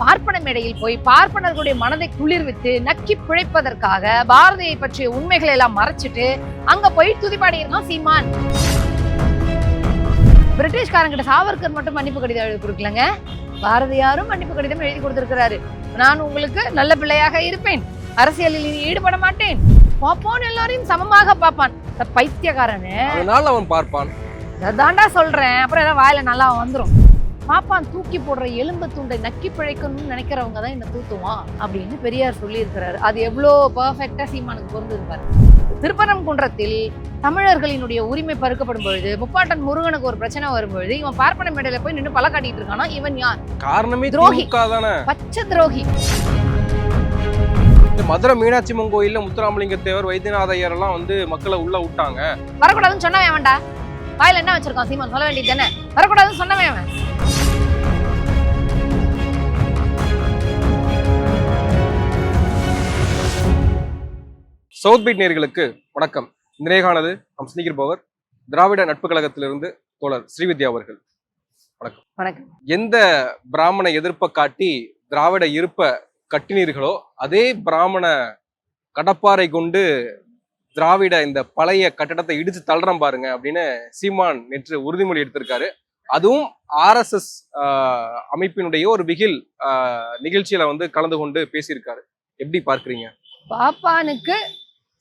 பார்ப்பன மேடையில் போய் பார்ப்பனர்களுடைய மனதை குளிர்வித்து நக்கி பிழைப்பதற்காக பாரதியை பற்றிய உண்மைகளை எல்லாம் மறைச்சிட்டு அங்க போய் துதிப்பாடி இருக்கான் சீமான். பிரிட்டிஷ்காரங்கிட்ட சாவர்கர் மட்டும் மன்னிப்பு கடிதம் எழுதி கொடுக்கலங்க. பாரதியாரும் மன்னிப்பு கடிதம் எழுதி கொடுத்திருக்கிறாரு. நான் உங்களுக்கு நல்ல பிள்ளையாக இருப்பேன். அரசியலில் இனி ஈடுபட மாட்டேன். பாப்பான் எல்லாரையும் சமமாக பார்ப்பான். பைத்தியக்காரனு. அவன் பார்ப்பான். அதான்டா சொல்றேன். அப்புறம் ஏதாவது வாயில நல்லா வந்துரும். பாப்பான் தூக்கி போடுற எலும்பு துண்டை நக்கி பிழைக்கணும்னு நினைக்கிறவங்க தான் இந்த தூத்துவான் அப்படின்னு பெரியார் சொல்லியிருக்கிறாரு. அது எவ்வளோ பர்ஃபெக்டா சீமானுக்கு பொருந்திருப்பாரு திருப்பரங்குன்றத்தில் தமிழர்களினுடைய உரிமை பறிக்கப்படும் பொழுது முப்பாட்டன் முருகனுக்கு ஒரு பிரச்சனை வரும்பொழுது இவன் பார்ப்பன மேடையில போய் நின்று பல காட்டிட்டு இருக்கானா? இவன் யார்? காரணமே துரோகி. பச்சை துரோகி. இந்த மதுரை மீனாட்சி அம்மன் கோயில்ல முத்துராமலிங்க தேவர் வைத்தியநாத ஐயர் எல்லாம் வந்து மக்களை உள்ள விட்டாங்க. வரக்கூடாதுன்னு சொன்னவன் அவன்டா வாயில என்ன வச்சிருக்கான் சீமான்? சொல்ல வேண்டியது தானே? வரக்கூடாதுன்னு சொன்னவன் சவுத் பீட் நேர்களுக்கு வணக்கம். இந்த நேகானது நம் சினிகர் பவர் திராவிட நட்பு கழகத்திலிருந்து தோழர் ஸ்ரீவித்யா அவர்கள். வணக்கம். எந்த பிராமண எதிர்ப்பை காட்டி திராவிட இருப்ப கட்டினீர்களோ அதே பிராமண கடப்பாரை கொண்டு திராவிட இந்த பழைய கட்டடத்தை இடிச்சு தள்ளுறோம் பாருங்க அப்படின்னு சீமான் நேற்று உறுதிமொழி எடுத்திருக்காரு. அதுவும் ஆர்எஸ்எஸ் அமைப்பினுடைய ஒரு ஆஹ், நிகழ்ச்சியில வந்து கலந்து கொண்டு பேசியிருக்காரு. எப்படி பார்க்கறீங்க? பாப்பானுக்கு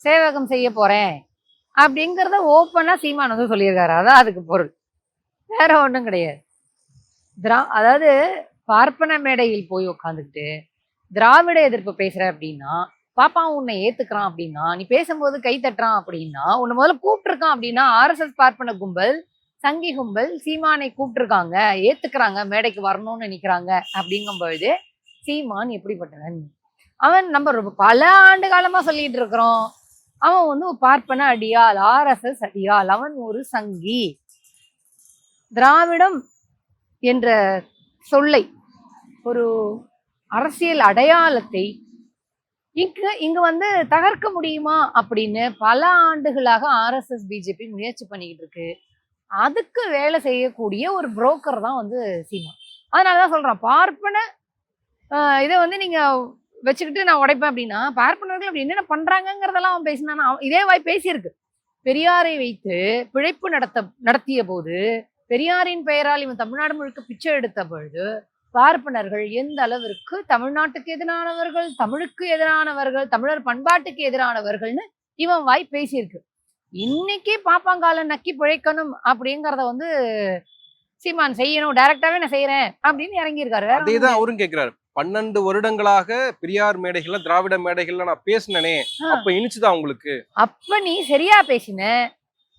சேவகம் செய்ய போகிறேன் அப்படிங்கிறத ஓப்பனாக சீமான் வந்து சொல்லியிருக்காரு. அதான் அதுக்கு பொருள். வேற ஒன்றும் கிடையாது. திரா அதாவது பார்ப்பன மேடையில் போய் உட்காந்துக்கிட்டு திராவிட எதிர்ப்பு பேசுற அப்படின்னா பாப்பா உன்னை ஏத்துக்கிறான் அப்படின்னா நீ பேசும்போது கை தட்டுறான் அப்படின்னா உன்னை முதல்ல கூப்பிட்டுருக்கான் அப்படின்னா ஆர்எஸ்எஸ் பார்ப்பன கும்பல் சங்கி கும்பல் சீமானை கூப்பிட்டுருக்காங்க ஏத்துக்கிறாங்க மேடைக்கு வரணும்னு நினைக்கிறாங்க அப்படிங்கும் பொழுது சீமான் எப்படிப்பட்டவன்? அவன் நம்ம ரொம்ப பல ஆண்டு காலமா சொல்லிட்டு இருக்கிறோம். அவன் வந்து பார்ப்பன அடியாள் ஆர்எஸ்எஸ் அடியால் அவன் ஒரு சங்கி. திராவிடம் என்ற சொல்லை ஒரு அரசியல் அடையாளத்தை இங்கு இங்க வந்து தகர்க்க முடியுமா அப்படின்னு பல ஆண்டுகளாக ஆர்எஸ்எஸ் பிஜேபி முயற்சி பண்ணிக்கிட்டு இருக்கு. அதுக்கு வேலை செய்யக்கூடிய ஒரு புரோக்கர் தான் வந்து சீமா. அதனாலதான் சொல்றேன் பார்ப்பன இதை வந்து நீங்க வச்சுக்கிட்டு நான் உடைப்பேன் அப்படின்னா பார்ப்பனர்கள் அப்படி என்னென்ன பண்றாங்கங்கிறதெல்லாம் அவன் பேசினானா அவன் இதே வாய் பேசியிருக்கு. பெரியாரை வைத்து பிழைப்பு நடத்த நடத்திய போது பெரியாரின் பெயரால் இவன் தமிழ்நாடு முழுக்க பிச்சை எடுத்த பொழுது பார்ப்பனர்கள் எந்த அளவிற்கு தமிழ்நாட்டுக்கு எதிரானவர்கள் தமிழுக்கு எதிரானவர்கள் தமிழர் பண்பாட்டுக்கு எதிரானவர்கள்னு இவன் வாய் பேசியிருக்கு. இன்னைக்கு பாப்பாங்கால நக்கி பிழைக்கணும் அப்படிங்கறத வந்து சீமான் செய்யணும் டைரக்டாவே நான் செய்யறேன் அப்படின்னு இறங்கியிருக்காரு. வேற அதே தான் அவரும் கேட்கிறாரு பன்னெண்டு வருடங்களாக பெரியார் மேடைகள்ல திராவிட மேடைகள்ல நான் பேசினனே. அப்ப இனிச்சுதான் உங்களுக்கு? அப்ப நீ சரியா பேசின.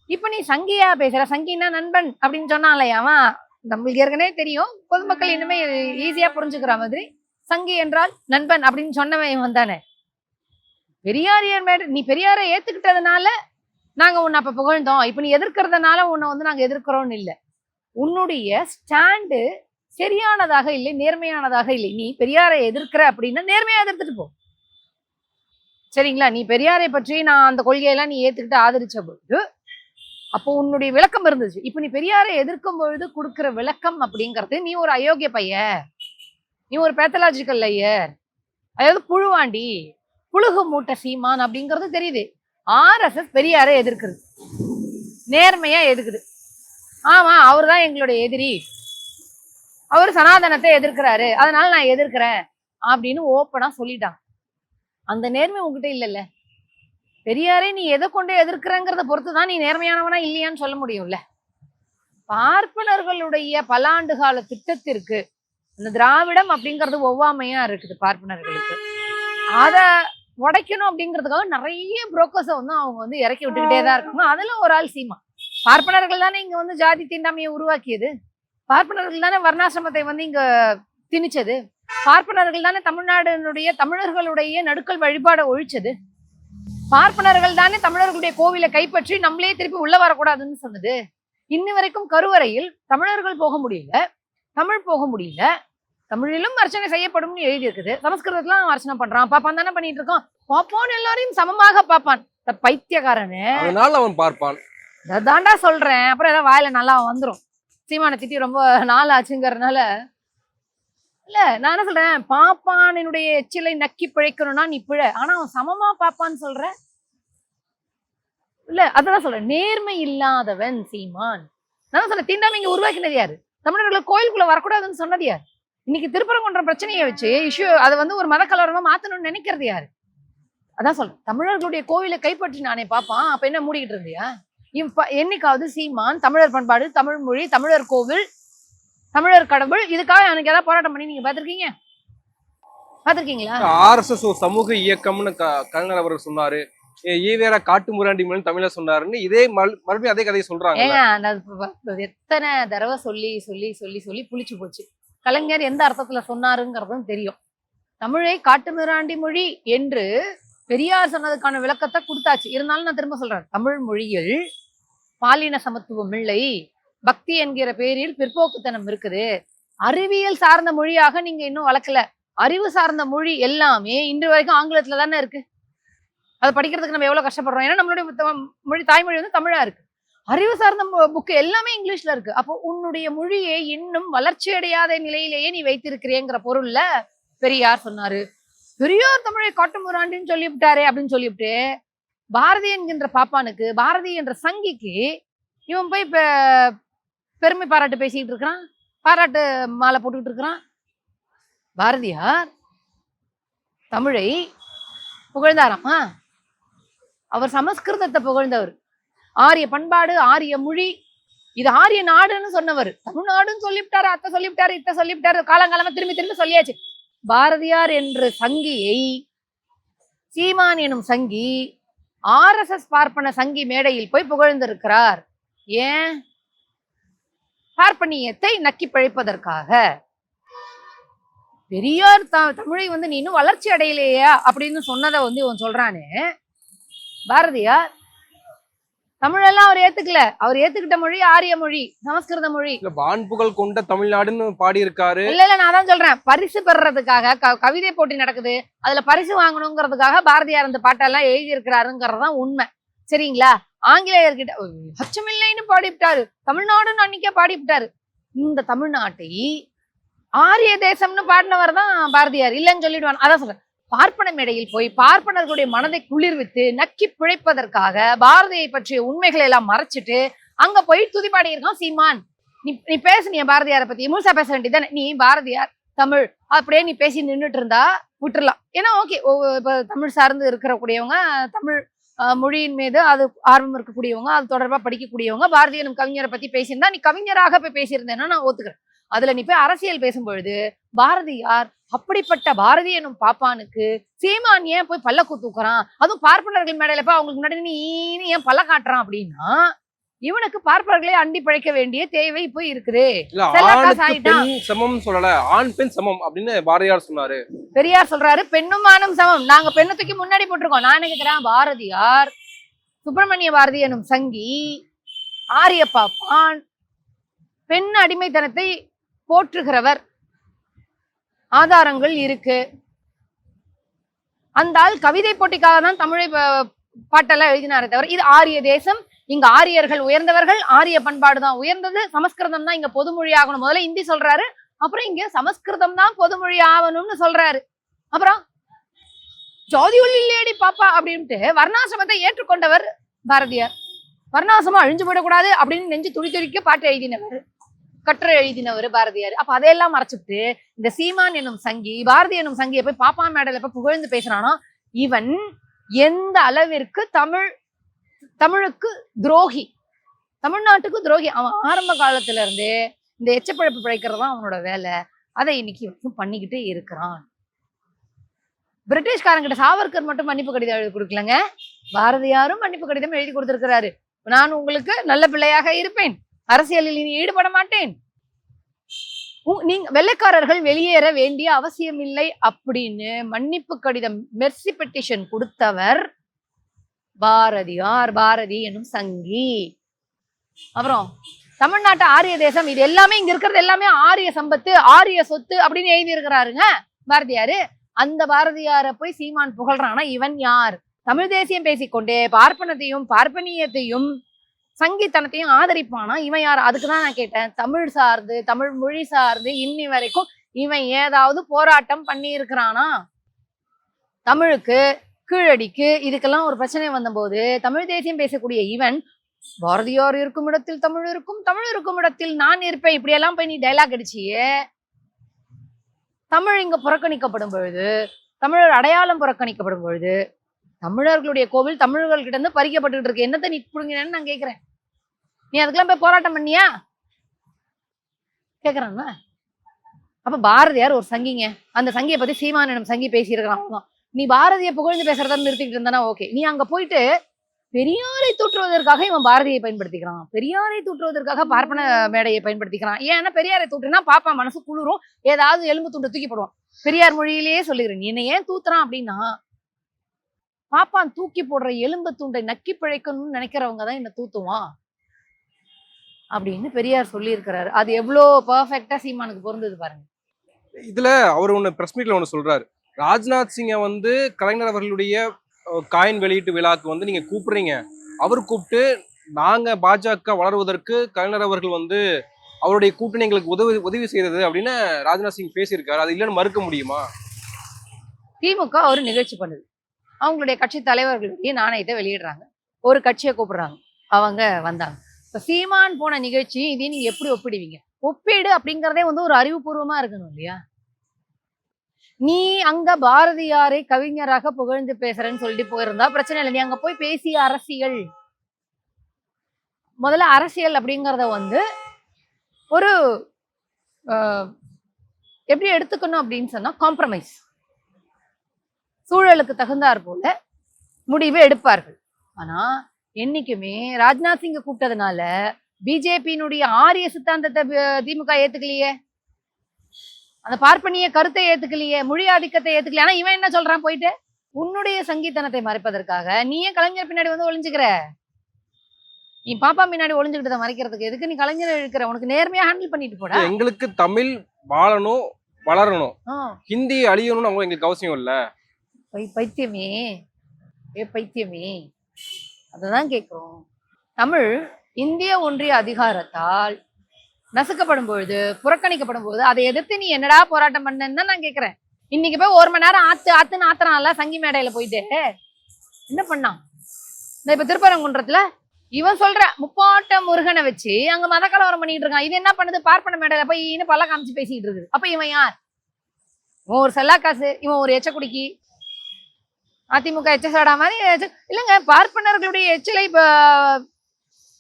இப்ப நீ சங்கியா பேசுற. சங்கின்னா நண்பன் அப்படின்னு சொன்னாலே அவன் நம்மளுக்கு ஏற்கனவே தெரியும். பொதுமக்கள் இன்னுமே ஈஸியா புரிஞ்சுக்கிற மாதிரி சங்கி என்றால் நண்பன் அப்படின்னு சொன்னவன் இவன் தானே. பெரியாரியர் மேட நீ பெரியாரை ஏத்துக்கிட்டதுனால நாங்க உன்னை அப்ப புகழ்ந்தோம். இப்ப நீ எதிர்க்கிறதுனால உன்னை வந்து நாங்க எதிர்க்கிறோம்னு இல்லை. உன்னுடைய ஸ்டாண்டு சரியானதாக இல்லை நேர்மையானதாக இல்லை. நீ பெரியாரை எதிர்க்கிற அப்படின்னா நேர்மையா எதிர்த்துட்டு போ. சரிங்களா? நீ பெரியாரை பற்றி நான் அந்த கொள்கையெல்லாம் நீ ஏத்துக்கிட்டு ஆதரிச்ச பொழுது அப்போ உன்னுடைய விளக்கம் இருந்துச்சு. இப்போ நீ பெரியாரை எதிர்க்கும் பொழுது கொடுக்குற விளக்கம் அப்படிங்கிறது நீ ஒரு அயோக்கிய பையன். நீ ஒரு பேத்தலாஜிக்கல் லையர் அதாவது புழுவாண்டி புழுகு மூட்டை சீமான் அப்படிங்கிறது தெரியுது. ஆர்எஸ்எஸ் பெரியாரை எதிர்க்குது. நேர்மையா எதிர்க்குது ஆமா அவர் தான் எங்களுடைய எதிரி. அவர் சனாதனத்தை எதிர்க்கிறாரு. அதனால நான் எதிர்க்கிறேன் அப்படின்னு ஓப்பனா சொல்லிட்டான். அந்த நேர்மை உங்ககிட்ட இல்லைல்ல. பெரியாரே நீ எதை கொண்டு எதிர்க்கிறங்கிறத பொறுத்து தான் நீ நேர்மையானவனா இல்லையான்னு சொல்ல முடியும்ல. பார்ப்பனர்களுடைய பல ஆண்டு கால திட்டத்திற்கு இந்த திராவிடம் அப்படிங்கிறது ஒவ்வாமையா இருக்குது பார்ப்பனர்களுக்கு. அத உடைக்கணும் அப்படிங்கிறதுக்காக நிறைய புரோக்கர்ஸை வந்து அவங்க வந்து இறக்கி விட்டுக்கிட்டே தான் இருக்காங்க அதுல ஒரு ஆள் சீமா. பார்ப்பனர்கள் தானே இங்க வந்து ஜாதி தீண்டாமையை உருவாக்கியது? பார்ப்பனர்கள் தானே வர்ணாசிரமத்தை வந்து இங்க திணிச்சது? பார்ப்பனர்கள் தானே தமிழ்நாடுனுடைய தமிழர்களுடைய நடுக்கல் வழிபாடை ஒழிச்சது? பார்ப்பனர்கள் தானே தமிழர்களுடைய கோவிலை கைப்பற்றி நம்மளே திருப்பி உள்ள வரக்கூடாதுன்னு சொன்னது. இன்னி வரைக்கும் கருவறையில் தமிழர்கள் போக முடியல தமிழ் போக முடியல தமிழிலும் அர்ச்சனை செய்யப்படும்னு எழுதி இருக்குது சமஸ்கிருதத்துல அர்ச்சனை பண்றான் பாப்பான் தானே பண்ணிட்டு இருக்கோம் பாப்பான் எல்லாரையும் சமமாக பாப்பான் பைத்தியக்காரனு. அவன் பார்ப்பான். அதான்டா சொல்றேன். அப்புறம் ஏதாவது வாயில நல்லா வந்துரும். சீமானை திட்டி ரொம்ப நாள் ஆச்சுங்கிறதுனால இல்ல நான் என்ன சொல்றேன்? பாப்பானினுடைய எச்சிலை நக்கி பிழைக்கணும்னா நீ பிழ. ஆனா அவன் சமமா பாப்பான்னு சொல்ற இல்ல அதான் சொல்றேன். நேர்மை இல்லாதவன் சீமான். நான் சொல்றேன்? தீண்டாமை இங்க உருவாக்கினது யாரு? தமிழர்கள் கோயிலுக்குள்ள வரக்கூடாதுன்னு சொன்னது யாரு? இன்னைக்கு திருப்பரங்குன்றம் பிரச்சனையை வச்சு இஷ்யூ அதை வந்து ஒரு மத கலவரமா மாத்தணும்னு நினைக்கிறது யாரு? அதான் சொல்றேன். தமிழர்களுடைய கோவிலை கைப்பற்றி நானே பாப்பான். அப்ப என்ன மூடிக்கிட்டு இருந்தியா? இப்ப என்னைக்காவது சீமான் தமிழர் பண்பாடு தமிழ் மொழி தமிழர் கோவில் தமிழர் கடவுள் இதுக்காக எனக்கு ஏதாவது போராட்டம் பண்ணி நீங்க பாத்திருக்கீங்க பாத்திருக்கீங்களா ஆர்எஸ்எஸ் ஒரு சமூக இயக்கம்னு கலைஞர் அவர்கள் சொன்னாரு. ஏ- ஈவேரா காட்டு முராண்டி மொழி தமிழ சொன்னாருன்னு இதே மறு- மறுபடியும் அதே கதையை சொல்றாங்க எத்தனை தடவை சொல்லி சொல்லி சொல்லி சொல்லி புளிச்சு போச்சு. கலைஞர் எந்த அர்த்தத்துல சொன்னாருங்கிறதும் தெரியும். தமிழை காட்டுமிராண்டி மொழி என்று பெரியார் சொன்னதுக்கான விளக்கத்தை கொடுத்தாச்சு. இருந்தாலும் நான் திரும்ப சொல்றேன் தமிழ் மொழியில் பாலின சமத்துவம் இல்லை. பக்தி என்கிற பேரில் பிற்போக்குத்தனம் இருக்குது. அறிவியல் சார்ந்த மொழியாக நீங்க இன்னும் வளர்க்கல. அறிவு சார்ந்த மொழி எல்லாமே இன்று வரைக்கும் ஆங்கிலத்துல தானே இருக்கு. அதை படிக்கிறதுக்கு நம்ம எவ்வளவு கஷ்டப்படுறோம்? ஏன்னா நம்மளுடைய மொழி தாய்மொழி வந்து தமிழா இருக்கு. அறிவு சார்ந்த புக்கு எல்லாமே இங்கிலீஷ்ல இருக்கு. அப்போ உன்னுடைய மொழியை இன்னும் வளர்ச்சி அடையாத நிலையிலேயே நீ வைத்திருக்கிறேங்கிற பொருள்ல பெரியார் சொன்னாரு. பெரியார் தமிழை காட்டுமுராண்டின்னு சொல்லிவிட்டாரே அப்படின்னு சொல்லிவிட்டு பாரதி என்கின்ற பாப்பானுக்கு பாரதி என்ற சங்கிக்கு இவன் போய் பெருமை பாராட்டு பேசிக்கிட்டு இருக்கிறான். பாராட்டு மாலை போட்டுக்கிட்டு இருக்கிறான். பாரதியார் தமிழை புகழ்ந்தாராமா? அவர் சமஸ்கிருதத்தை புகழ்ந்தவர். ஆரிய பண்பாடு ஆரிய மொழி. இது ஆரிய நாடுன்னு சொன்னவர். தமிழ்நாடுன்னு சொல்லிவிட்டாரு அத்தை சொல்லிவிட்டாரு இத்த சொல்லிவிட்டாரு. காலங்காலமா திரும்பி திரும்பி சொல்லியாச்சு. பாரதியார் என்ற சங்கியை சீமான் எனும் சங்கி ஆர்எஸ்எஸ் பார்ப்பன சங்கி மேடையில் போய் புகழ்ந்திருக்கிறார். ஏன்? பார்ப்பனியத்தை நக்கி பிழைப்பதற்காக. பெரியார் த- தமிழை வந்து நீ இன்னும் வளர்ச்சி அடையலையா? அப்படின்னு சொன்னதை வந்து இவன் சொல்றானே. பாரதியார் தமிழெல்லாம் அவர் ஏத்துக்கல. அவர் ஏத்துக்கிட்ட மொழி ஆரிய மொழி சமஸ்கிருத மொழி. இல்ல வான்புகழ் கொண்ட தமிழ்நாடுன்னு பாடி இருக்காரு இல்ல இல்ல நான் தான் சொல்றேன். பரிசு பெறுறதுக்காக கவிதை போட்டி நடக்குது. அதுல பரிசு வாங்கணுங்கிறதுக்காக பாரதியார் அந்த பாட்டெல்லாம் எழுதி இருக்கிறாருங்கிறதுதான் உண்மை. சரிங்களா? ஆங்கிலேயர்கிட்ட அச்சமில்லைன்னு பாடிவிட்டாரு. தமிழ்நாடுன்னு அன்னைக்கே பாடிவிட்டாரு. இந்த தமிழ்நாட்டை ஆரிய தேசம்னு பாடினவர் தான் பாரதியார். இல்லைன்னு சொல்லிடுவான். அதான் சொல்றேன். பார்ப்பன மேடையில் போய் பார்ப்பனர்களுடைய மனதை குளிர்வித்து நக்கி பிழைப்பதற்காக பாரதியை பற்றிய உண்மைகளை எல்லாம் மறைச்சிட்டு அங்க போய் துதிப்பாடி இருக்கான் சீமான். நீ நீ பேசுனிய பாரதியாரை பத்தி. முழுசா பேச வேண்டியதானே நீ பாரதியார் தமிழ் அப்படியே நீ பேசி நின்றுட்டு இருந்தா விட்டுறலாம். ஏன்னா ஓகே இப்ப தமிழ் சார்ந்து இருக்கக்கூடியவங்க தமிழ் மொழியின் மீது அது ஆர்வம் இருக்கக்கூடியவங்க அது தொடர்பாக படிக்கக்கூடியவங்க பாரதிய கவிஞரை பத்தி பேசியிருந்தா நீ கவிஞராக போய் பேசியிருந்தேன்னா நான் ஒத்துக்கிறேன். அதுல நீ போய் அரசியல் பேசும்பொழுது பாரதியார் அப்படிப்பட்ட பாரதி எனும் பாப்பானுக்கு சீமான் ஏன் போய் பல்ல தூக்குறான் அதுவும் பார்ப்பனர்கள் மேடையில போய் அவங்களுக்கு முன்னாடி நீ ஏன் பல்ல காட்டுறான் அப்படின்னா இவனுக்கு பார்ப்பனர்களை அண்டி பிழைக்க வேண்டிய தேவை இப்போ இருக்குது. சமம் சொல்லல. ஆண் பெண் சமம் அப்படின்னு பாரதியார் சொன்னாரு. பெரியார் சொல்றாரு பெண்ணும் ஆணும் சமம். நாங்க பெண்ணை தூக்கி முன்னாடி போட்டிருக்கோம். நான் என்ன கேக்குறேன்? பாரதியார் சுப்பிரமணிய பாரதி எனும் சங்கி ஆரிய பாப்பான் பெண் அடிமைத்தனத்தை போற்றுகிறவர். ஆதாரங்கள் இருக்கு. அந்த ஆள் கவிதை போட்டிக்காக தான் தமிழை பாட்டெல்லாம் எழுதினாரே தவிர இது ஆரிய தேசம். இங்க ஆரியர்கள் உயர்ந்தவர்கள் ஆரிய பண்பாடு தான் உயர்ந்தது. சமஸ்கிருதம் தான் இங்க பொதுமொழி ஆகணும் முதல்ல இந்தி சொல்றாரு. அப்புறம் இங்க சமஸ்கிருதம் தான் பொதுமொழி ஆகணும்னு சொல்றாரு. அப்புறம் ஜோதி இல்லையடி பாப்பா அப்படின்ட்டு வர்ணாசிரமத்தை ஏற்றுக்கொண்டவர் பாரதியார். வர்ணாசிரமம் அழிஞ்சு போயிடக்கூடாது அப்படின்னு நெஞ்சு துடி துடிக்க பாட்டு எழுதினவர். கட்டுரை எழுதினவர் பாரதியார். அப்ப அதையெல்லாம் மறைச்சிட்டு இந்த சீமான் எனும் சங்கி பாரதி எனும் சங்கியை போய் பாப்பா மேடல போய் புகழ்ந்து பேசுறானோ இவன் எந்த அளவிற்கு தமிழ் தமிழுக்கு துரோகி தமிழ்நாட்டுக்கு துரோகி. அவன் ஆரம்ப காலத்துல இருந்தே இந்த எச்சப்பழப்பு பிழைக்கிறது தான் அவனோட வேலை. அதை இன்னைக்கு வரைக்கும் பண்ணிக்கிட்டே இருக்கிறான். பிரிட்டிஷ்காரங்கிட்ட சாவர்கர் மட்டும் மன்னிப்பு கடிதம் எழுதி கொடுக்கலங்க. பாரதியாரும் மன்னிப்பு கடிதம் எழுதி கொடுத்துருக்கிறாரு. நான் உங்களுக்கு நல்ல பிள்ளையாக இருப்பேன். அரசியலில் இனி ஈடுபட மாட்டேன். நீங்க வெள்ளைக்காரர்கள் வெளியேற வேண்டிய அவசியம் இல்லை அப்படின்னு மன்னிப்பு கடிதம் மெர்சி பெட்டிஷன் கொடுத்தவர் பாரதியார் பாரதி எனும் சங்கி. அப்புறம் தமிழ்நாட்டு ஆரிய தேசம் இது எல்லாமே இங்க இருக்கிறது எல்லாமே ஆரிய சம்பத்து ஆரிய சொத்து அப்படின்னு எழுதி இருக்கிறாருங்க பாரதியாரு அந்த பாரதியாரை போய் சீமான் புகழ்றானா இவன் யார்? தமிழ் தேசியம் பேசிக்கொண்டே பார்ப்பனத்தையும் பார்ப்பனியத்தையும் சங்கீத்தனத்தையும் ஆதரிப்பானா? இவன் யார்? அதுக்கு தான் நான் கேட்டேன். தமிழ் சார்ந்து தமிழ் மொழி சார்ந்து இன்னி வரைக்கும் இவன் ஏதாவது போராட்டம் பண்ணி இருக்கிறானா தமிழுக்கு கீழடிக்கு இதுக்கெல்லாம் ஒரு பிரச்சனை வந்தபோது தமிழ் தேசியம் பேசக்கூடிய இவன் பாரதியார் இருக்கும் இடத்தில் தமிழ் இருக்கும் தமிழ் இருக்கும் இடத்தில் நான் இருப்பேன். இப்படியெல்லாம் போய் நீ டைலாக் அடிச்சியே. தமிழ் இங்க புறக்கணிக்கப்படும் பொழுது தமிழர் அடையாளம் புறக்கணிக்கப்படும் பொழுது தமிழர்களுடைய கோவில் தமிழர்கள்கிட்ட இருந்து பறிக்கப்பட்டுட்டு இருக்கு. என்னத்தை நீ புடுங்கினேன்னு நான் கேக்குறேன். நீ அதுக்கெல்லாம் போய் போராட்டம் பண்ணியா? கேக்குறாங்க அப்ப பாரதியார் ஒரு சங்கிங்க. அந்த சங்கியை பத்தி சீமானிடம் சங்கி பேசியிருக்கிறான். அவ்வளவுதான். நீ பாரதியை புகழ்ந்து பேசுறதா நிறுத்திக்கிட்டு இருந்தானா? ஓகே. நீ அங்க போயிட்டு பெரியாரை தூற்றுவதற்காக இவன் பாரதியை பயன்படுத்திக்கிறான். பெரியாரை தூற்றுவதற்காக பார்ப்பன மேடையை பயன்படுத்திக்கிறான். ஏன்னா பெரியாரை தூற்றுனா பாப்பா மனசு குளிரும். ஏதாவது எலும்பு துண்டை தூக்கி போடுவான். பெரியார் மொழியிலேயே சொல்லிக்கிறேன் நீ என்னை ஏன் தூத்துறான் அப்படின்னா பாப்பான் தூக்கி போடுற எலும்பு துண்டை நக்கி பிழைக்கணும்னு நினைக்கிறவங்க தான் என்ன தூத்துவான். அப்படின்னு பெரியார் சொல்லியிருக்கிறாரு. அது எவ்வளோ பர்ஃபெக்டா சீமானுக்கு பொருந்தது பாருங்க. இதுல அவர் ஒண்ணு பிரஸ் மீட்ல ஒண்ணு சொல்றாரு. ராஜ்நாத் சிங்கை வந்து கலைஞர் அவர்களுடைய காயின் வெளியீட்டு விழாக்கு வந்து நீங்க கூப்பிடுறீங்க. அவர் கூப்பிட்டு நாங்க பாஜக வளருவதற்கு கலைஞர் அவர்கள் வந்து அவருடைய கூட்டணி எங்களுக்கு உதவி உதவி செய்தது அப்படின்னு ராஜ்நாத் சிங் பேசியிருக்காரு. அது இல்லைன்னு மறுக்க முடியுமா? திமுக ஒரு நிகழ்ச்சி பண்ணுது. அவங்களுடைய கட்சி தலைவர்களுடைய நாணயத்தை வெளியிடுறாங்க. ஒரு கட்சியை கூப்பிடுறாங்க. அவங்க வந்தாங்க. இப்போ சீமான் போன நிகழ்ச்சி இதையும் நீங்க எப்படி ஒப்பிடுவீங்க? ஒப்பீடு அப்படிங்கிறதே வந்து ஒரு அறிவுபூர்வமா இருக்கணும் இல்லையா? நீ அங்க பாரதியாரை கவிஞராக புகழ்ந்து பேசுறேன்னு சொல்லிட்டு போயிருந்தா பிரச்சனை இல்லை. நீ அங்க போய் பேசிய அரசியல். முதல்ல அரசியல் அப்படிங்கிறத வந்து ஒரு எப்படி எடுத்துக்கணும் அப்படின்னு சொன்னா காம்ப்ரமைஸ் சூழலுக்கு தகுந்தாற் போல முடிவு எடுப்பார்கள். ஆனா என்னைக்குமே ராஜ்நாத் சிங்க கூப்பிட்டதுனால பிஜேபியினுடைய ஆரிய சித்தாந்தத்தை திமுக ஏத்துக்கலையே. அந்த பார்ப்பனிய கருத்தை ஏத்துக்கலையே மொழி ஆதிக்கத்தை ஏத்துக்கலையே. ஆனா இவன் என்ன சொல்றான் போயிட்டு? உன்னுடைய சங்கீதனத்தை மறைப்பதற்காக நீ ஏன் கலைஞர் பின்னாடி வந்து ஒளிஞ்சுக்கிற? நீ பாப்பா பின்னாடி ஒளிஞ்சுக்கிட்டதை மறைக்கிறதுக்கு எதுக்கு நீ கலைஞர் இழுக்கிற? உனக்கு நேர்மையா ஹேண்டில் பண்ணிட்டு போடா. எங்களுக்கு தமிழ் வாழணும் வளரணும். ஹிந்தி அழியணும்னு அவங்க எங்களுக்கு அவசியம் இல்ல. பை பைத்தியமே. ஏ பைத்தியமே. அததான் கேட்குறோம் தமிழ் இந்திய ஒன்றிய அதிகாரத்தால் நசுக்கப்படும் பொழுது புறக்கணிக்கப்படும் பொழுது அதை எதிர்த்து நீ என்னடா போராட்டம் பண்ணன்னு தான் நான் கேட்குறேன் இன்னைக்கு போய் ஒரு மணி நேரம் ஆத்து ஆத்துன்னு ஆத்துறான்ல சங்கி மேடையில் போயிட்டு. என்ன பண்ணான்? இந்த இப்போ திருப்பரங்குன்றத்தில் இவன் சொல்ற முப்பாட்ட முருகனை வச்சு அங்க மத கலவரம் பண்ணிட்டு இருக்கான். இது என்ன பண்ணுது? பார்ப்பன மேடையில போய் இன்னும் பல்ல காமிச்சு பேசிட்டு இருக்குது. அப்ப இவன் யார்? இவன் ஒரு செல்லா காசு இவன் ஒரு எச்சக்குடிக்கி அதிமுக எச்சசாடா மாதிரி எச்ச- இல்லைங்க பார்ப்பனர்களுடைய எச்சிலை இப்ப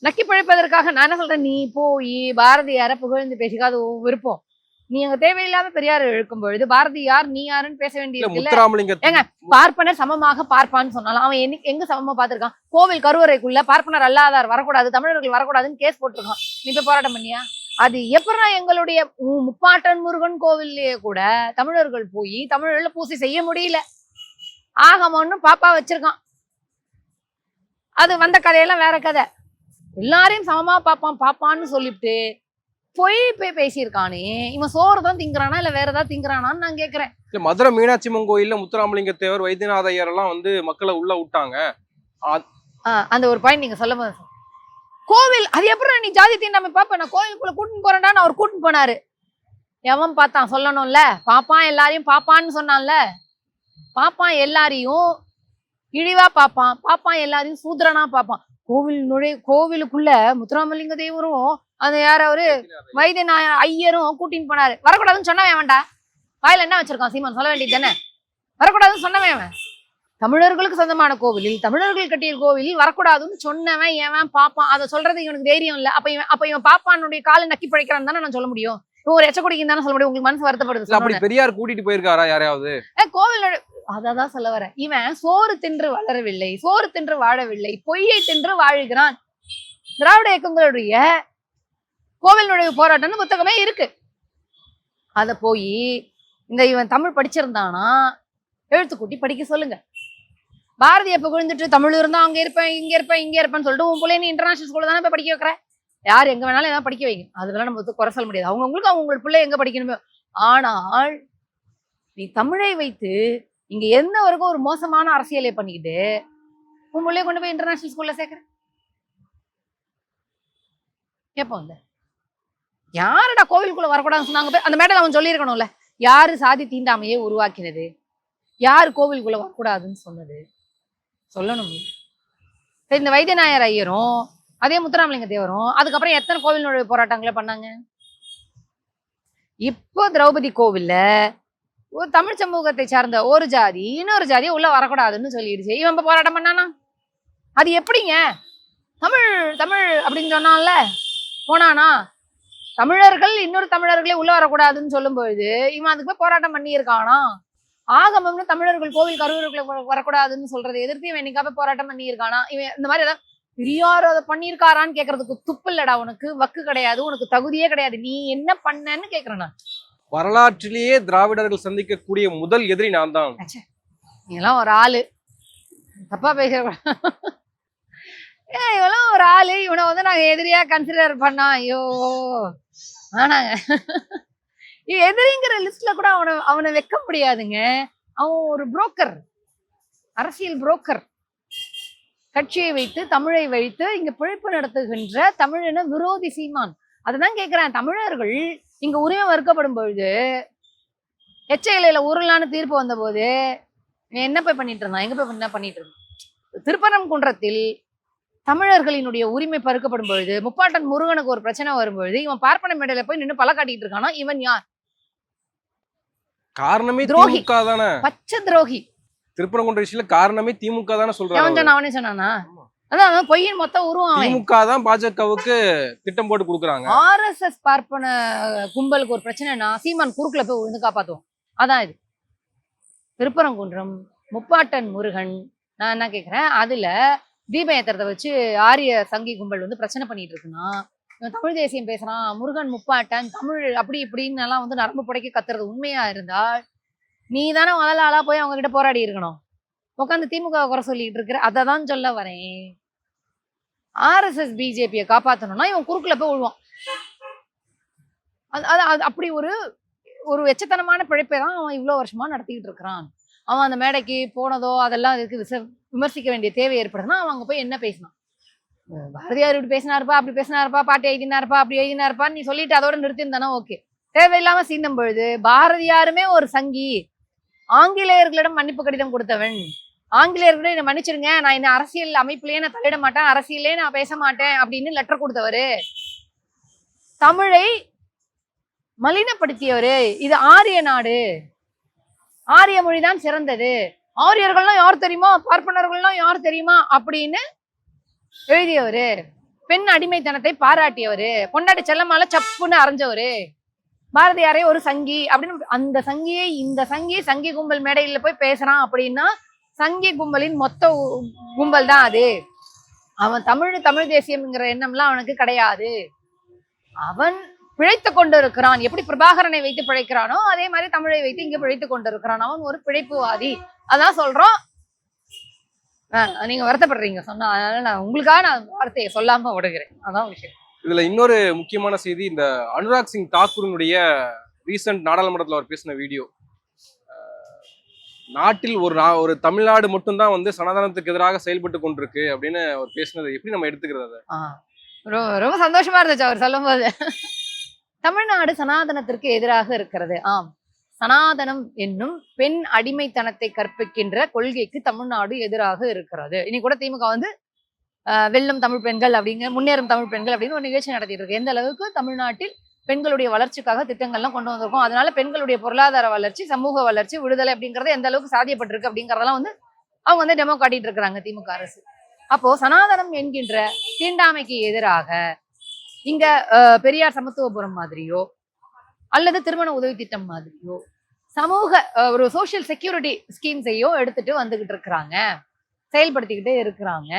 நக்கி பிழைப்பதற்காக நான் என்ன சொல்றேன் நீ போய் பாரதியார புகழ்ந்து பேசிக்க அது உன் விருப்பம் நீ அங்க தேவையில்லாம பெரியார் இழுக்கும் பொழுது பாரதியார் நீ யாருன்னு பேச வேண்டியது ஏங்க, பார்ப்பனர் சமமாக பார்ப்பான்னு சொன்னாலும் அவன் என்னைக்கு எங்க சமமா பார்த்திருக்கான்? கோவில் கருவறைக்குள்ள பார்ப்பனர் அல்லாதார் வரக்கூடாது தமிழர்கள் வரக்கூடாதுன்னு கேஸ் போட்டிருக்கான். நீ போய் போராட்டம் பண்ணியா? அது எப்படா எங்களுடைய முப்பாட்டன் முருகன் கோவில்லயே கூட தமிழர்கள் போய் தமிழர்ல பூசை செய்ய முடியல. ஆகமம்னு பாப்பா வச்சிருக்கான். அது வந்த கதையெல்லாம் வேற கதை. எல்லாரையும் சமமா பாப்பான் பாப்பான்னு சொல்லிட்டு பொய் போய் பேசியிருக்கானே. இவன் சோறு தான் திங்குறானா இல்ல வேற ஏதாவது திங்குறானான்னு நான் கேக்குறேன். இல்ல மதுரை மீனாட்சி அம்மன் கோயில்ல முத்துராமலிங்க தேவர் வைத்தியநாத ஐயர் எல்லாம் வந்து மக்களை உள்ள விட்டாங்க. அந்த ஒரு பாயிண்ட் நீங்க சொல்லும் போது கோவில் அது எப்படி நீ ஜாதி தீண்டாமை பாப்ப நான் கோவிலுக்குள்ள கூட்டின்னு போறேன்டான்னு அவர் கூட்டின்னு போனாரு. எவன் பார்த்தான்? சொல்லணும்ல. பாப்பான் எல்லாரையும் பாப்பான்னு சொன்னான்ல. பாப்பான் எல்லாரையும் இழிவா பாப்பான். பாப்பான் எல்லாரையும் சூத்திரனா பாப்பான். கோவில் நுழை கோவிலுக்குள்ள முத்துராமலிங்க தேவரும் அந்த யார் அவரு? வைத்தியநாய ஐயரும் கூட்டின்னு போனாரு. வரக்கூடாதுன்னு சொன்னவன் வேண்டா வாயில என்ன வச்சிருக்கான் சீமான்? சொல்ல வேண்டியது தானே? வரக்கூடாதுன்னு சொன்னவன் அவன். தமிழர்களுக்கு சொந்தமான கோவிலில் தமிழர்கள் கட்டிய கோவிலில் வரக்கூடாதுன்னு சொன்னவன் எவன்? பாப்பான். அதை சொல்றது இவனுக்கு தைரியம் இல்ல. அப்ப இவன் அப்ப இவன் பாப்பானுடைய காலை நக்கி பிழைக்கிறான் தானே நான் சொல்ல முடியும்? ஒரு எச்ச குடிக்கும் தானே சொல்ல முடியும். உங்களுக்கு மனசு வருத்தப்படுது அப்படி. பெரியார் கூட்டிட்டு போயிருக்காரா யாரையாவது? கோவில் அததான் சொல்ல வரேன். இவன் சோறு தின்று வளரவில்லை சோறு தின்று வாழவில்லை பொய்யை தின்று வாழுகிறான். திராவிட இயக்கங்களுடைய கோவில் நுழைவு போராட்டம்னு புத்தகமே இருக்கு. அத போய் இந்த இவன் தமிழ் படிச்சிருந்தானா? எழுத்து கூட்டி படிக்க சொல்லுங்க. பாரதிய புகழ்ந்துட்டு தமிழ் இருந்தா அங்க இருப்பேன் இங்க இருப்பேன் இங்க இருப்பேன்னு சொல்லிட்டு உன் பிள்ளை நீ இன்டர்நேஷனல் ஸ்கூல்ல தானே போய் படிக்க வைக்கிற? யார் எங்க வேணாலும் எதாவது படிக்க வைங்க. அதெல்லாம் நம்ம குறை சொல்ல முடியாது. அவங்கவுங்களுக்கு அவங்களுக்கு பிள்ளை எங்க படிக்கணுமே. ஆனால் நீ தமிழை வைத்து இங்க எந்த வரைக்கும் ஒரு மோசமான அரசியலை பண்ணிக்கிட்டு உன் பிள்ளைய கொண்டு போய் இன்டர்நேஷனல் ஸ்கூல்ல சேர்க்கிற? கேட்போம் இந்த. யாருடா கோவிலுக்குள்ள வரக்கூடாதுன்னு சொன்னாங்க போய் அந்த மேடையில் அவன் சொல்லியிருக்கணும்ல. யாரு சாதி தீண்டாமையை உருவாக்கினது? யார் கோவிலுக்குள்ள வரக்கூடாதுன்னு சொன்னது? சொல்லணும். சரி இந்த வைத்தியநாயர் ஐயரும் அதே முத்துராமலிங்க தேவரும். அதுக்கப்புறம் எத்தனை கோவில் நுழைவு போராட்டங்களை பண்ணாங்க? இப்போ திரௌபதி கோவில்ல ஒரு தமிழ் சமூகத்தை சார்ந்த ஒரு ஜாதி இன்னொரு ஜாதி உள்ள வரக்கூடாதுன்னு சொல்லிடுச்சு. இவன் இப்போ போராட்டம் பண்ணானா? அது எப்படிங்க? தமிழ் தமிழ் அப்படின்னு சொன்னான்ல. போனானா? தமிழர்கள் இன்னொரு தமிழர்களே உள்ள வரக்கூடாதுன்னு சொல்லும் பொழுது இவன் அதுக்கு போய் போராட்டம் பண்ணியிருக்கானா? ஆகமம்னு தமிழர்கள் கோவில் கருவூருக்குள்ள வரக்கூடாதுன்னு சொல்றதை எதிர்த்து இவன் என்னைக்காக போராட்டம் பண்ணியிருக்கானா? இவன் இந்த மாதிரி ஏதாவது பெரியார் அதை பண்ணியிருக்காரான்னு கேட்கறதுக்கு துப்பு இல்லடா உனக்கு வக்கு கிடையாது உனக்கு தகுதியே கிடையாது. நீ என்ன பண்ணன்னு கேக்குறேன் நான். வரலாற்றிலேயே திராவிடர்கள் சந்திக்கக்கூடிய முதல் எதிரி நான் தான். நீங்களாம் ஒரு ஆளு. தப்பா பேசுற. ஏ இவெல்லாம் ஒரு ஆளு. இவனை வந்து நாங்க எதிரியா கன்சிடர் பண்ணா ஐயோ ஆனாங்க. எதிரிங்கிற லிஸ்ட்ல கூட அவனை அவனை வைக்க முடியாதுங்க. அவன் ஒரு புரோக்கர் அரசியல் புரோக்கர் கட்சியை வைத்து தமிழை வைத்து இங்க பிழைப்பு நடத்துகின்ற தமிழின விரோதி சீமான். அதுதான் கேக்குறேன். தமிழர்கள் இங்க உரிமை மறுக்கப்படும் பொழுது எச்ச இலையில உருளான்னு தீர்ப்பு வந்த போது என்ன போய் பண்ணிட்டு இருந்தான் எங்க போய் என்ன பண்ணிட்டு இருந்தான் திருப்பரங்குன்றத்தில் தமிழர்களினுடைய உரிமை பறிக்கப்படும் பொழுது முப்பாட்டன் முருகனுக்கு ஒரு பிரச்சனை வரும்பொழுது இவன் பார்ப்பன மேடையில போய் நின்னு பல காட்டிட்டு இருக்கானா? இவன் யார்? காரணமே துரோகி. பச்சை துரோகி. திருப்பரங்குன்ற விஷயத்துல காரணமே திமுக தானே சொல்றாங்க அவனே சொன்னானா அதான் பொய்யின் மொத்த உருவம் திமுக தான் பாஜகவுக்கு திட்டம் போட்டு கொடுக்குறாங்க. ஆர்எஸ்எஸ் பார்ப்பன கும்பலுக்கு ஒரு பிரச்சனைனா சீமான் குறுக்குல போய் விழுந்து காப்பாத்துவோம். அதான் இது. திருப்பரங்குன்றம் முப்பாட்டன் முருகன் நான் என்ன கேக்குறேன்? அதுல தீப ஏத்திரத்தை வச்சு ஆரிய சங்கி கும்பல் வந்து பிரச்சனை பண்ணிட்டு இருக்குன்னா தமிழ் தேசியம் பேசுறான் முருகன் முப்பாட்டன் தமிழ் அப்படி இப்படின்னு எல்லாம் வந்து நரம்பு புடைக்க கத்துறது உண்மையா இருந்தால் நீ தானே முதல்ல ஆளா போய் அவங்க கிட்ட போராடி இருக்கணும். உட்காந்து திமுக குறை சொல்லிட்டு இருக்கிற அதை தான் சொல்ல வரேன். ஆர்எஸ்எஸ் பிஜேபியை காப்பாற்றணும்னா இவன் குறுக்கில் போய் விழுவான். அது அது அது அப்படி ஒரு ஒரு எச்சத்தனமான பிழைப்பை தான் அவன் இவ்வளோ வருஷமாக நடத்திக்கிட்டு இருக்கிறான். அவன் அந்த மேடைக்கு போனதோ அதெல்லாம் இதுக்கு விச விமர்சிக்க வேண்டிய தேவை ஏற்படுதுன்னா அவன் அங்கே போய் என்ன பேசினான்? பாரதியார் இப்படி பேசினாருப்பா அப்படி பேசினாருப்பா பாட்டு எழுதினாருப்பா அப்படி எழுதினாருப்பான்னு நீ சொல்லிட்டு அதோட நிறுத்தியிருந்தானா ஓகே. தேவையில்லாமல் சீண்டும் பொழுது பாரதியாருமே ஒரு சங்கி ஆங்கிலேயர்களிடம் மன்னிப்பு கடிதம் கொடுத்தவன். ஆங்கிலேயர்களிடம் என்னை மன்னிச்சிருங்க நான் இந்த அரசியல் அமைப்புலயே நான் தலையிட மாட்டேன் அரசியலே நான் பேச மாட்டேன் அப்படின்னு லெட்டர் கொடுத்தவரு. தமிழை மலினப்படுத்தியவரு. இது ஆரிய நாடு. ஆரிய மொழிதான் சிறந்தது. ஆரியர்கள்லாம் யார் தெரியுமா? பார்ப்பனர்கள்லாம் யார் தெரியுமா? அப்படின்னு எழுதியவரு. பெண் அடிமைத்தனத்தை பாராட்டியவரு. பொன்னாடி செல்லமால சப்புன்னு அரைஞ்சவரு. பாரதியாரே ஒரு சங்கி அப்படின்னு அந்த சங்கியை இந்த சங்கி சங்கி கும்பல் மேடையில் போய் பேசுறான் அப்படின்னா சங்கி கும்பலின் மொத்த கும்பல் தான் அது. அவன் தமிழ் தமிழ் தேசியம்ங்கிற எண்ணம்லாம் அவனுக்கு கிடையாது. அவன் பிழைத்து கொண்டு இருக்கிறான் எப்படி பிரபாகரனை வைத்து பிழைக்கிறானோ அதே மாதிரி தமிழை வைத்து இங்க பிழைத்து கொண்டு இருக்கிறான் அவன் ஒரு பிழைப்புவாதி. அதான் சொல்றோம் நீங்க வருத்தப்படுறீங்க. சொன்னா அதனால நான் உங்களுக்காக நான் வார்த்தையை சொல்லாம விடுகிறேன். அதான் விஷயம். இதுல இன்னொரு முக்கியமான செய்தி இந்த அனுராக் சிங் தாக்கூரினுடைய ரீசன்ட் நாடாளுமன்றத்துல அவர் பேசின வீடியோ. நாட்டில் ஒரு நா- ஒரு தமிழ்நாடு மட்டும்தான் வந்து சனாதனத்துக்கு எதிராக செயல்பட்டு கொண்டிருக்கு அப்படின்னு அவர் பேசினதை எப்படி நம்ம எடுத்துக்கிறது ரொம்ப ரொம்ப சந்தோஷமா இருந்துச்சு அவர் சொல்லும்போது. தமிழ்நாடு சனாதனத்திற்கு எதிராக இருக்கிறது. ஆம். சனாதனம் என்னும் பெண் அடிமைத்தனத்தை கற்பிக்கின்ற கொள்கைக்கு தமிழ்நாடு எதிராக இருக்கிறது. இனி கூட திமுக வந்து வெல்லும் தமிழ் பெண்கள் அப்படிங்கிற முன்னேறும் தமிழ் பெண்கள் அப்படின்னு ஒரு நிகழ்ச்சி நடத்திட்டு இருக்கு எந்த அளவுக்கு? தமிழ்நாட்டில் பெண்களுடைய வளர்ச்சிக்காக திட்டங்கள்லாம் கொண்டு வந்திருக்கோம். அதனால பெண்களுடைய பொருளாதார வளர்ச்சி சமூக வளர்ச்சி விடுதலை அப்படிங்கறது எந்த அளவுக்கு சாத்தியப்பட்டிருக்கு அப்படிங்கறதெல்லாம் வந்து அவங்க வந்து டெமோ காட்டிட்டு இருக்கிறாங்க திமுக அரசு. அப்போ சனாதனம் என்கின்ற தீண்டாமைக்கு எதிராக இங்க பெரியார் சமத்துவபுரம் மாதிரியோ அல்லது திருமண உதவி திட்டம் மாதிரியோ சமூக ஒரு சோஷியல் செக்யூரிட்டி ஸ்கீம்ஸையோ எடுத்துட்டு வந்துகிட்டு இருக்கிறாங்க. செயல்படுத்திக்கிட்டே இருக்கிறாங்க.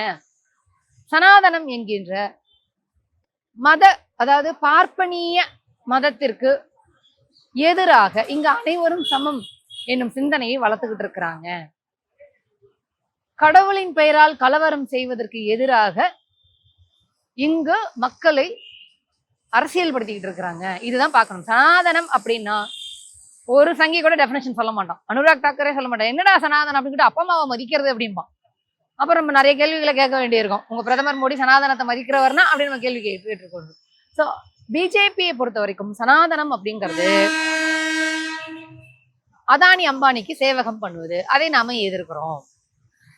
சனாதனம் என்கின்ற மத அதாவது பார்ப்பனிய மதத்திற்கு எதிராக இங்க அனைவரும் சமம் என்னும் சிந்தனையை வளர்த்துக்கிட்டு இருக்கிறாங்க. கடவுளின் பெயரால் கலவரம் செய்வதற்கு எதிராக இங்கு மக்களை அரசியல்படுத்திக்கிட்டு இருக்கிறாங்க. இதுதான் பார்க்கணும். சனாதனம் அப்படின்னா ஒரு சங்கி கூட டெஃபினேஷன் சொல்ல மாட்டோம் அனுராக் தாக்கரே சொல்ல மாட்டோம் என்னடா சனாதனம் அப்படின்னு அப்பா அம்மாவை மதிக்கிறது அப்படிம்பான். அப்புறம் நம்ம நிறைய கேள்விகளை கேட்க வேண்டியிருக்கும். உங்க பிரதமர் மோடி சனாதனத்தை மதிக்கிறவர்னா அப்படின்னு நம்ம கேள்வி கேட்டுக்கொண்டு ஸோ பிஜேபியை பொறுத்த வரைக்கும் சனாதனம் அப்படிங்கிறது அதானி அம்பானிக்கு சேவகம் பண்ணுவது. அதை நாம எதிர்க்கிறோம்.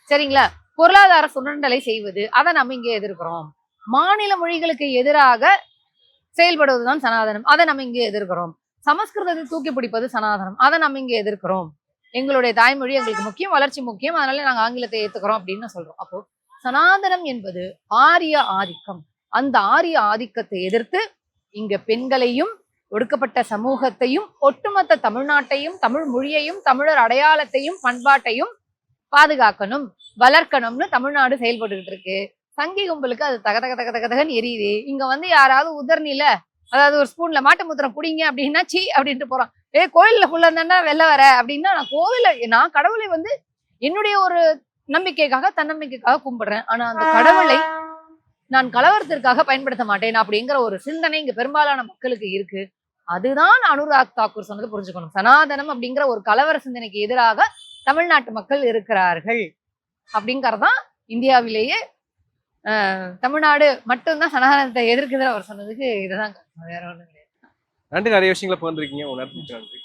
சரிங்களா? பொருளாதார சுரண்டலை செய்வது. அதை நம்ம இங்கே எதிர்க்கிறோம். மாநில மொழிகளுக்கு எதிராக செயல்படுவதுதான் சனாதனம். அதை நம்ம இங்கே எதிர்க்கிறோம். சமஸ்கிருதத்தை தூக்கி பிடிப்பது சனாதனம். அதை நம்ம இங்கே எதிர்க்கிறோம். எங்களுடைய தாய்மொழி எங்களுக்கு முக்கியம் வளர்ச்சி முக்கியம். அதனால நாங்கள் ஆங்கிலத்தை ஏற்றுக்கிறோம் அப்படின்னு சொல்றோம். அப்போ சனாதனம் என்பது ஆரிய ஆதிக்கம். அந்த ஆரிய ஆதிக்கத்தை எதிர்த்து இங்க பெண்களையும் ஒடுக்கப்பட்ட சமூகத்தையும் ஒட்டுமொத்த தமிழ்நாட்டையும் தமிழ் மொழியையும் தமிழர் அடையாளத்தையும் பண்பாட்டையும் பாதுகாக்கணும் வளர்க்கணும்னு தமிழ்நாடு செயல்பட்டுக்கிட்டு இருக்கு. சங்கி கும்பலுக்கு அது தக தக தக தகன்னு எரியுது. இங்க வந்து யாராவது உதர்நில அதாவது ஒரு ஸ்பூன்ல மாட்டு முத்திரம் குடிங்க அப்படின்னா சீ அப்படின்ட்டு போறான். ஏ கோயில்ல புள்ள இருந்தா வெளில வர அப்படின்னா நான் கோவில நான் கடவுளை வந்து என்னுடைய ஒரு நம்பிக்கைக்காக தன்னம்பிக்கைக்காக கும்பிடுறேன். ஆனா அந்த கடவுளை நான் கலவரத்திற்காக பயன்படுத்த மாட்டேன் அப்படிங்கிற ஒரு சிந்தனை இங்க பெரும்பாலான மக்களுக்கு இருக்கு. அதுதான் அனுராக் தாக்கூர் சொன்னது புரிஞ்சுக்கணும். சனாதனம் அப்படிங்கிற ஒரு கலவர சிந்தனைக்கு எதிராக தமிழ்நாட்டு மக்கள் இருக்கிறார்கள் அப்படிங்கறதான் இந்தியாவிலேயே ஆஹ், தமிழ்நாடு மட்டும்தான் சனாதனத்தை எதிர்க்குது அவர் சொன்னதுக்கு இதுதான் வேற ஒண்ணும் கிடையாது. நன்றி நிறைய விஷயங்களை பகிர்ந்துருக்கீங்க. உங்க நேரத்துக்கு நன்றி.